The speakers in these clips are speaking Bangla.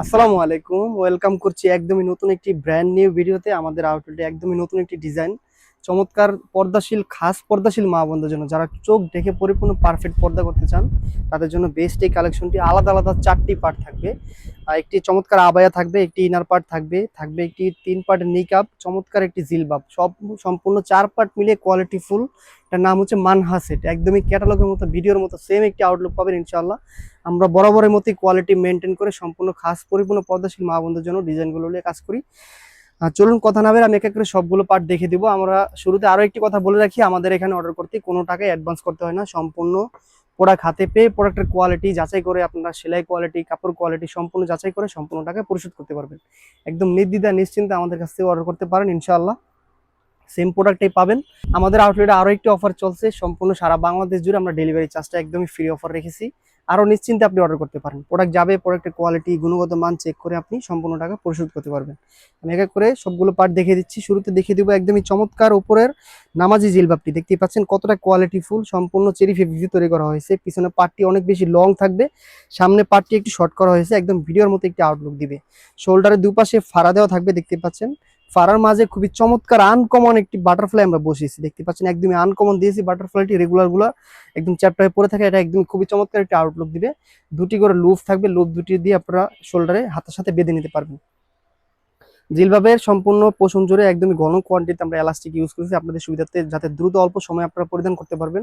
আসসালামু আলাইকুম। ওয়েলকাম করছি একদমই নতুন একটি ব্র্যান্ড নিউ ভিডিওতে আমাদের আউটলেটে একদমই নতুন একটি ডিজাইন চমৎকার পর্দাশীল, খাস পর্দাশীল মা বন্ধুর জন্য। যারা চোখ দেখে পরিপূর্ণ পারফেক্ট পর্দা করতে চান, তাদের জন্য বেস্ট এই কালেকশনটি আলাদা আলাদা চারটি পার্ট থাকবে। একটি চমৎকার আবায়া থাকবে, একটি ইনার পার্ট থাকবে থাকবে একটি তিন পার্টের নিকাপ চমৎকার একটি জিলবাব। সব সম্পূর্ণ চার পার্ট মিলিয়ে কোয়ালিটি ফুল এটার নাম হচ্ছে মানহা সেট একদমই ক্যাটালগের মতো ভিডিওর মতো সেম একটি আউটলুক পাবেন ইনশাল্লাহ আমরা বরাবরের মতোই কোয়ালিটি মেনটেন করে, সম্পূর্ণ খাস, পরিপূর্ণ পর্দাশীল মা বন্ধুর জন্য ডিজাইনগুলো নিয়ে কাজ করি। চলুন কথা না বের, আমি এক এক করে সবগুলো পার্ট দেখে দিব। আমরা শুরুতে আরও একটি কথা বলে রাখি, আমাদের এখানে অর্ডার করতে কোনো টাকায় অ্যাডভান্স করতে হয় না। সম্পূর্ণ প্রোডাক্ট হাতে পেয়ে প্রোডাক্টের কোয়ালিটি যাচাই করে, আপনারা সেলাই কোয়ালিটি কাপড় কোয়ালিটি সম্পূর্ণ যাচাই করে সম্পূর্ণ টাকা পরিশোধ করতে পারবেন। একদম নির্দ্বিধা নিশ্চিন্তে আমাদের কাছ থেকে অর্ডার করতে পারেন, ইনশাআল্লাহ। সেম প্রোডাক্টই পাবেন। আমাদের আউটলেটে আরও একটি অফার চলছে, সম্পূর্ণ সারা বাংলাদেশ জুড়ে আমরা ডেলিভারি চার্জটা একদমই ফ্রি অফার রেখেছি। আরও নিশ্চিন্তে আপনি অর্ডার করতে পারেন। প্রোডাক্ট যাবে প্রোডাক্টের কোয়ালিটি গুণগত মান চেক করে আপনি সম্পূর্ণ টাকা পরিশোধ করতে পারবেন। আমি এক এক করে সবগুলো পার্ট দেখিয়ে দিচ্ছি। শুরুতে দেখিয়ে দিব একদমই চমৎকার উপরের নামাজি জিলবাবটি। দেখতেই পাচ্ছেন কতটা কোয়ালিটি ফুল সম্পূর্ণ চেরি ফেব্রিক তৈরি করা হয়েছে। পিছনে পার্টটি অনেক বেশি লং থাকবে। সামনে পার্টটি একটু শর্ট করা হয়েছে। একদম ভিডিওর মতো একটি আউটলুক দিবে। শোল্ডারের দুপাশে ফাড়া দেওয়া থাকবে দেখতে পাচ্ছেন। ফাড়ার মাঝে খুবই চমৎকার আনকমন একটি বাটারফ্লাই আমরা বসিয়েছি। দেখতে পাচ্ছেন, একদমই আনকমন দিয়েছি বাটারফ্লাইটি রেগুলারগুলো একদম চ্যাপ্টারে পরে থাকে। এটা একদম খুবই চমৎকার একটা আউটলুক দিবে। দুটি করে লুপ থাকবে লুপ দুটি দিয়ে আপনারা শোল্ডারে হাতের সাথে বেঁধে নিতে পারবেন। জিলবাবের সম্পূর্ণ পোষণ জুড়ে একদমই ঘন কোয়ান্টিটিতে আমরা এলাস্টিক ইউজ করেছি। আপনাদের সুবিধাতে যাতে দ্রুত অল্প সময় আপনারা পরিধান করতে পারবেন।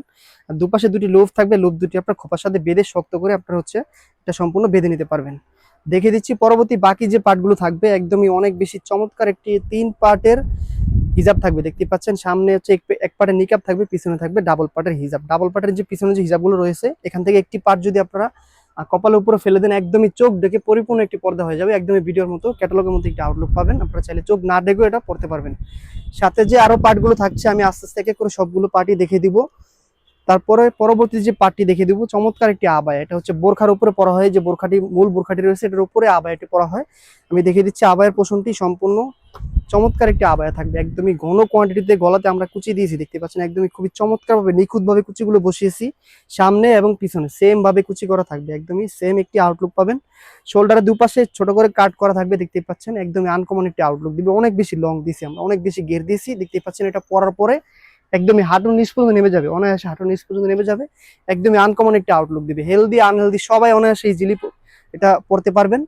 দুপাশে দুটি লোভ থাকবে লুপ দুটি আপনার খোপার সাথে বেঁধে শক্ত করে আপনারা হচ্ছে এটা সম্পূর্ণ বেঁধে নিতে পারবেন। দেখে দিচ্ছি। পরবর্তী বাকি যে পার্টগুলো থাকবে, একদমই অনেক বেশি চমৎকার একটি তিন পার্টের হিজাব থাকবে। দেখতে পাচ্ছেন, সামনে হচ্ছে এক- পার্টের নিকাপ থাকবে, পিছনে থাকবে ডাবল পার্টের হিজাব। ডাবল পার্টের যে পিছনে যে হিজাবগুলো রয়েছে, এখান থেকে একটি পার্ট যদি আপনারা কপালের উপরে ফেলে দেন, একদমই চোখ ডেকে পরিপূর্ণ একটি পর্দা হয়ে যাবে, একদমই ভিডিওর মতো ক্যাটালগের মতো একটি আউটলুক পাবেন। আপনারা চাইলে চোখ না ডেকেও এটা পড়তে পারবেন। সাথে যে আরও পার্টগুলো থাকছে, আমি আস্তে আস্তে এক করে সবগুলো পার্টি দেখে দিব। তারপরে পরবর্তী যে পার্টটি দেখে দিব, চমৎকার একটি আবায়। এটা হচ্ছে বোরখার উপরে পরা হয়, যে বোরখাটি, মূল বোরখাটি রয়েছে, এটার উপরে আবায়াটি পরা হয়। আমি দেখিয়ে দিচ্ছি আবায়ের পোষণটি সম্পূর্ণ। চমৎকার একটি আবায়া থাকবে, একদমই ঘন কোয়ান্টিটিতে গলাতে আমরা কুচি দিয়েছি, দেখতে পাচ্ছেন, একদমই খুবই চমৎকারভাবে, নিখুঁতভাবে কুচিগুলো বসিয়েছি, সামনে এবং পিছনে। সেম ভাবে কুচি করা থাকবে, একদমই সেম একটি আউটলুক পাবেন। শোল্ডারের দুপাশে ছোট করে কাট করা থাকবে, দেখতে পাচ্ছেন, একদমই আনকমন একটি আউটলুক দিবে, অনেক বেশি লং দিয়েছি আমরা, অনেক বেশি ঘের দিয়েছি, দেখতে পাচ্ছেন, এটা পরার পরে একদমই হাঁটুর নিচ পর্যন্ত নেমে যাবে, অনায়াসে হাঁটুর নিচ পর্যন্ত নেমে যাবে। একদমই আনকমন একটা আউটলুক দিবে। হেলদি আনহেলদি সবাই অনায়াসে ইজিলি এটা পড়তে পারবেন।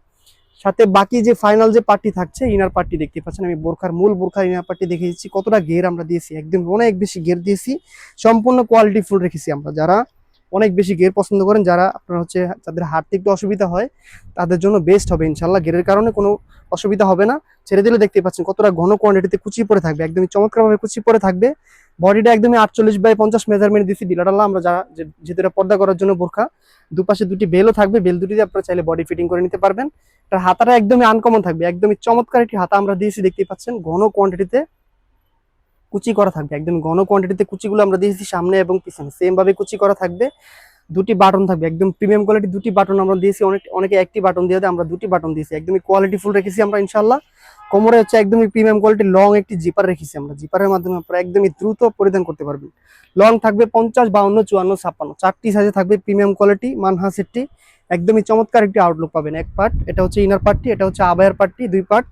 সাথে বাকি যে ফাইনাল যে পার্টি থাকছে ইনার পার্টি দেখতে পাচ্ছেন। আমি বোরখার মূল বোরখার ইনার পার্টি দেখে দিচ্ছি কতটা ঘের আমরা দিয়েছি। একদম অনেক বেশি ঘের দিয়েছি। সম্পূর্ণ কোয়ালিটি ফুল রেখেছি আমরা। যারা অনেক বেশি গের পছন্দ করেন যারা আপনার হচ্ছে যাদের হাঁটতে একটু অসুবিধা হয়, তাদের জন্য বেস্ট হবে ইনশাল্লাহ গেরের কারণে কোনো অসুবিধা হবে না। ছেড়ে দিলে দেখতে পাচ্ছেন কতটা ঘন কোয়ান্টিটিতে কুচি পরে থাকবে। একদমই চমৎকারভাবে কুচি পরে থাকবে। বডিটা একদমই আটচল্লিশ বাই পঞ্চাশ মেজারমেন্ট দিচ্ছি ডিলারাল্লাহ আমরা যারা যেহেতু পর্দা করার জন্য বোরখা, দুপাশে দুটি বেলও থাকবে। বেল দুটি দিয়ে আপনারা চাইলে বডি ফিটিং করে নিতে পারবেন। তার হাতাটা একদমই আনকমন থাকবে। একদমই চমৎকার একটি হাতা আমরা দিয়েছি দেখতে পাচ্ছেন। ঘন কোয়ান্টিটিতে কুচি করা থাকবে। একদম ঘন কোয়ান্টিটিতে কুচিগুলো আমরা দিয়েছি সামনে এবং পিছনে। সেম ভাবে কুচি করা থাকবে। দুটি বাটন থাকবে। একদম প্রিমিয়াম কোয়ালিটি দুটি বাটন আমরা দিয়েছি। অনেক, অনেকে একটি বাটন দিয়ে আমরা দুটি বাটন দিয়েছি। একদমই কোয়ালিটি ফুল রেখেছি আমরা ইনশাল্লাহ কোমরে হচ্ছে একদমই প্রিমিয়াম কোয়ালিটি লং একটি জিপার রেখেছি আমরা। জিপারের মাধ্যমে আপনারা একদমই দ্রুত পরিধান করতে পারবেন। লং থাকবে পঞ্চাশ, বাউন্ন, চুয়ান্ন, ছাপ্পান্ন। চারটি সাইজে থাকবে প্রিমিয়াম কোয়ালিটি মানহা সেটটি একদমই চমৎকার একটি আউটলুক পাবেন এক পার্ট এটা হচ্ছে ইনার পার্টটি এটা হচ্ছে আবায়ার পার্টটি দুই পার্ট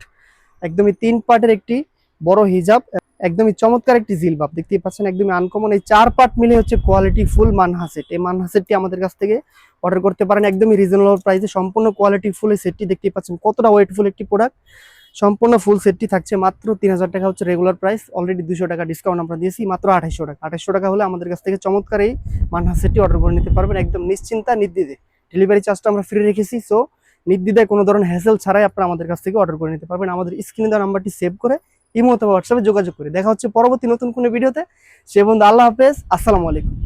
একদমই তিন পার্টের একটি বড় হিজাব একদমই চমৎকার একটি জিলবাব দেখতেই পাচ্ছেন, একদমই আনকমন এই চার পার্ট মিলে হচ্ছে কোয়ালিটি ফুল মানহা সেট এই মানহা সেটটি আমাদের কাছ থেকে অর্ডার করতে পারেন। একদমই রিজনেবল প্রাইসে সম্পূর্ণ কোয়ালিটি ফুল এই সেটটি দেখতেই পাচ্ছেন, কতটা ওয়েটফুল একটি প্রোডাক্ট সম্পূর্ণ ফুল সেটটি থাকছে মাত্র তিন হাজার টাকা হচ্ছে রেগুলার প্রাইস অলরেডি দুশো টাকা ডিসকাউন্ট আমরা দিয়েছি, মাত্র আঠাইশশো টাকা। আঠাইশশো টাকা হলে আমাদের কাছ থেকে চমৎকার এই মানহা সেটটি অর্ডার করে নিতে পারবেন। একদম নিশ্চিন্তা নির্দিদে ডেলিভারি চার্জটা আমরা ফ্রি রেখেছি সো নির্দ্বিধায় কোনো ধরনের হ্যাসেল ছাড়াই আপনারা আমাদের কাছ থেকে অর্ডার করে নিতে পারবেন। আমাদের স্ক্রিনে দেওয়া নাম্বারটি সেভ করে ইমো অথবা হোয়াটসঅ্যাপে যোগাযোগ করি। দেখা হচ্ছে পরবর্তী নতুন কোনো ভিডিওতে। সে বন্ধু আল্লাহ হাফেজ। আসসালামু আলাইকুম।